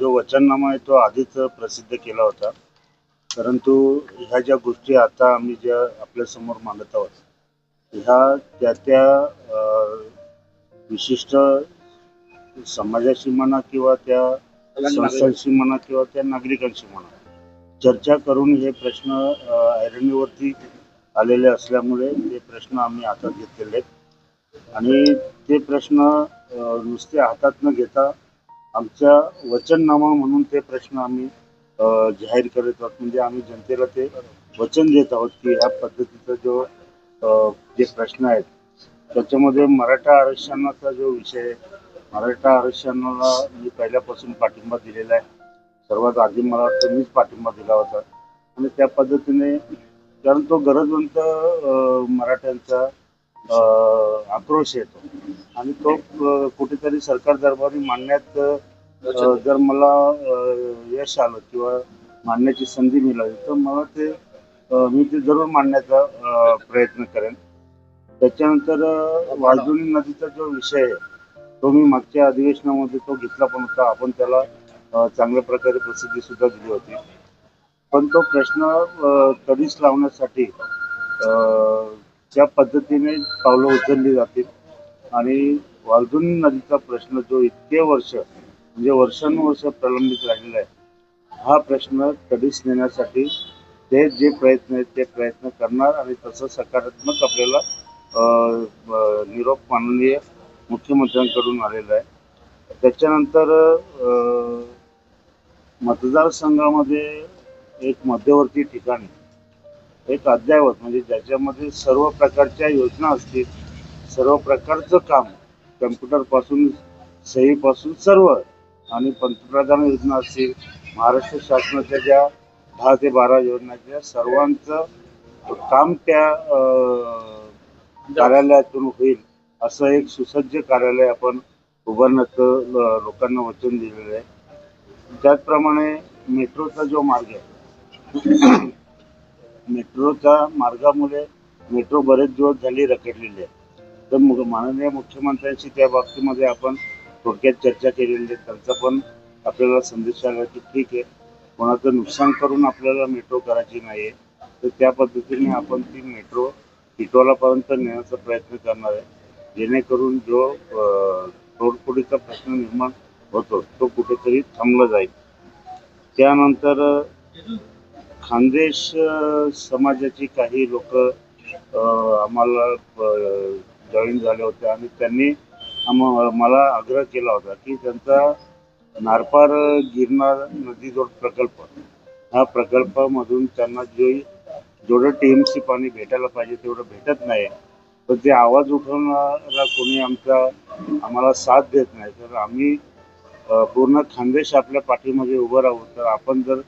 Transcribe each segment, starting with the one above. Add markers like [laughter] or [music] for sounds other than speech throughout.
जो वचननामा आहे तो आधीच प्रसिद्ध केला होता. परंतु ह्या ज्या गोष्टी आता आम्ही ज्या आपल्यासमोर मांडत आहोत ह्या त्या त्या विशिष्ट समाजाशी म्हणा किंवा त्या संस्थांशी म्हणा किंवा त्या नागरिकांशी म्हणा चर्चा करून हे प्रश्न ऐरणीवरती आलेले असल्यामुळे ते प्रश्न आम्ही हातात घेतलेले आहेत. आणि ते प्रश्न नुसते हातात न घेता आमच्या वचननामा म्हणून ते प्रश्न आम्ही जाहीर करत आहोत. म्हणजे आम्ही जनतेला ते वचन देत आहोत की ह्या पद्धतीचा जो जे प्रश्न आहेत त्याच्यामध्ये मराठा आरक्षणाचा जो विषय मराठा आरक्षणाला मी पहिल्यापासून पाठिंबा दिलेला आहे. सर्वात आधी मला वाटतं मीच पाठिंबा दिला होता. आणि त्या पद्धतीने कारण तो गरजवंत मराठ्यांचा आक्रोश येतो. आणि तो कुठेतरी सरकार दरबारी मांडण्यात जर मला यश आलं किंवा मांडण्याची संधी मिळाली तर मला ते मी ते जरूर मांडण्याचा प्रयत्न करेन. त्याच्यानंतर वाजुनी नदीचा जो विषय आहे तो मी मागच्या अधिवेशनामध्ये तो घेतला पण होता. आपण त्याला चांगल्या प्रकारे प्रसिद्धी सुद्धा दिली होती. पण तो प्रश्न अ, कधीच लावण्यासाठी ज्या पद्धतीने पावलं उचलली जातील आणि वालजुनी नदीचा प्रश्न जो इतके वर्ष म्हणजे वर्षानुवर्ष प्रलंबित राहिलेला आहे हा प्रश्न कधीच नेण्यासाठी ते जे प्रयत्न आहेत ते प्रयत्न करणार आणि तसं सकारात्मक आपल्याला निरोप माननीय मुख्यमंत्र्यांकडून आलेला आहे. त्याच्यानंतर मतदारसंघामध्ये एक मध्यवर्ती ठिकाणी एक अद्ययावत म्हणजे ज्याच्यामध्ये सर्व प्रकारच्या योजना असतील सर्व प्रकारचं काम कम्प्युटरपासून सहीपासून सर्व. आणि पंतप्रधान योजना असतील महाराष्ट्र शासनाच्या ज्या दहा ते बारा योजनाच्या सर्वांचं काम त्या कार्यालयातून होईल असं एक सुसज्ज कार्यालय आपण उभारण्याचं लोकांना वचन दिलेलं आहे. त्याचप्रमाणे मेट्रोचा जो मार्ग आहे मेट्रोच्या मार्गामुळे मेट्रो बरेच दिवस झाली रखडलेली आहे. तर माननीय मुख्यमंत्र्यांशी त्या बाबतीमध्ये आपण थोडक्यात चर्चा केलेली आहे. त्यांचा पण आपल्याला संदेश आला की ठीक आहे कोणाचं नुकसान करून आपल्याला मेट्रो करायची नाही आहे तर त्या पद्धतीने आपण ती मेट्रो इटोलापर्यंत नेण्याचा प्रयत्न करणार आहे. जेणेकरून जो तोडफोडीचा प्रश्न निर्माण होतो तो कुठेतरी थांबला जाईल. त्यानंतर खानदेश समाजाची काही लोक आम्हाला जॉईन झाले होते आणि त्यांनी मला आग्रह केला होता की त्यांचा नारपार गिरनार नदीजोड प्रकल्प हा प्रकल्पामधून त्यांना जे जेवढं टी एम सी पाणी भेटायला पाहिजे तेवढं भेटत नाही. पण ते आवाज उठवणारा कोणी आमचा आम्हाला साथ देत नाही. तर आम्ही पूर्ण खानदेश आपल्या पाठीमध्ये उभं राहू. तर आपण जर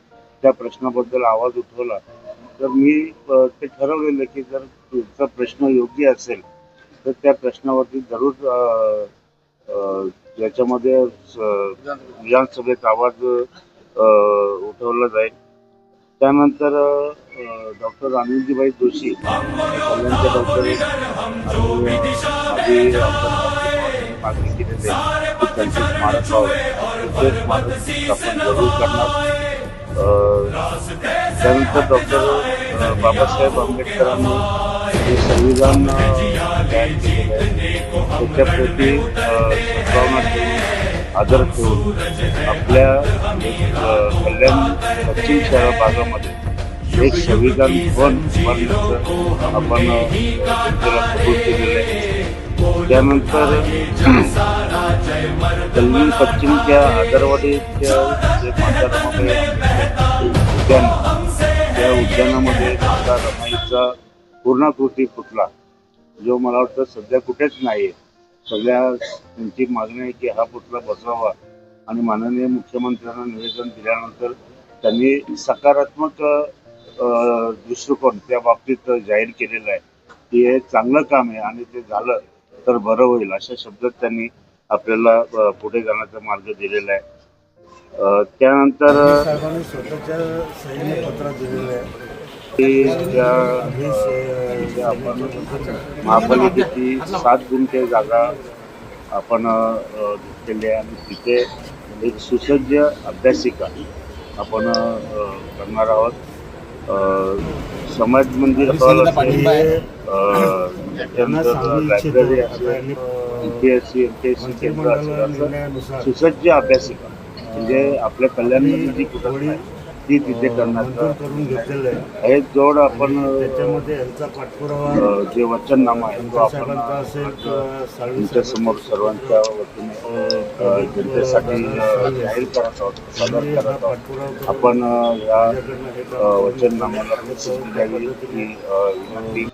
त्या प्रश्नाबद्दल आवाज उठवला तर मी ते ठरवलेलं की जर तुमचा प्रश्न योग्य असेल तर त्या प्रश्नावरती जरूर याच्यामध्ये स- विधानसभेत आवाज उठवला जाईल. त्यानंतर डॉक्टर अनिलजीबाई जोशी कल्याणचे डॉक्टर मागणी केलेली आहे त्यांचे स्मारक ते स्मारक आपण जरूर करणार त्यानंतर डॉक्टर बाबासाहेब आंबेडकरांनी संविधान त्याच्याप्रती सद्भावना ठेवून आदर ठेवून आपल्या कल्याण पश्चिम शहर भागामध्ये एक संविधान भवन उभारण्याचं आपण त्याला कबूल केलेलं आहे. त्यानंतर [clears throat] कल्याण पश्चिमच्या आदरवाडीच्या जे माता रमाबाई उद्यान त्या उद्यानामध्ये माता रमाईचा पूर्णाकृती फुटला जो मला वाटतं सध्या कुठेच नाही आहे सगळ्या त्यांची मागणी आहे की हा पुतळा बसवावा. आणि माननीय मुख्यमंत्र्यांना निवेदन दिल्यानंतर त्यांनी सकारात्मक दृष्टिकोन त्या बाबतीत जाहीर केलेला आहे. की हे चांगलं काम आहे आणि ते झालं तर बरं होईल अशा शब्दात त्यांनी आपल्याला पुढे जाण्याचा मार्ग दिलेला आहे. त्यानंतर साहेबांनी स्वतःच्या सहीने पत्रात दिलेलं आहे. अ, जे आपण महापालिकेची सात गुंठे जागा आपण घेतलेली आहे. आणि तिथे एक सुसज्ज अभ्यासिका आपण करणार आहोत. समाज मंदिर हॉल असेल library C M P S C केंद्र सुसज्ज अभ्यासिका. म्हणजे आपल्या कल्याणमध्ये जी कुठं ती तिथे मंजूर करण्याचं करून घेतलेलं आहे. हे जोड आपण त्याच्यामध्ये यांचा पाठपुरावा जे वचननामा आहे तो आपण तुमच्यासमोर सर्वांच्या वतीने जनतेसाठी जाहीर करत आहोत सादर करत आपण या घेतलं. प्रसिद्धी द्यावी ही विनंती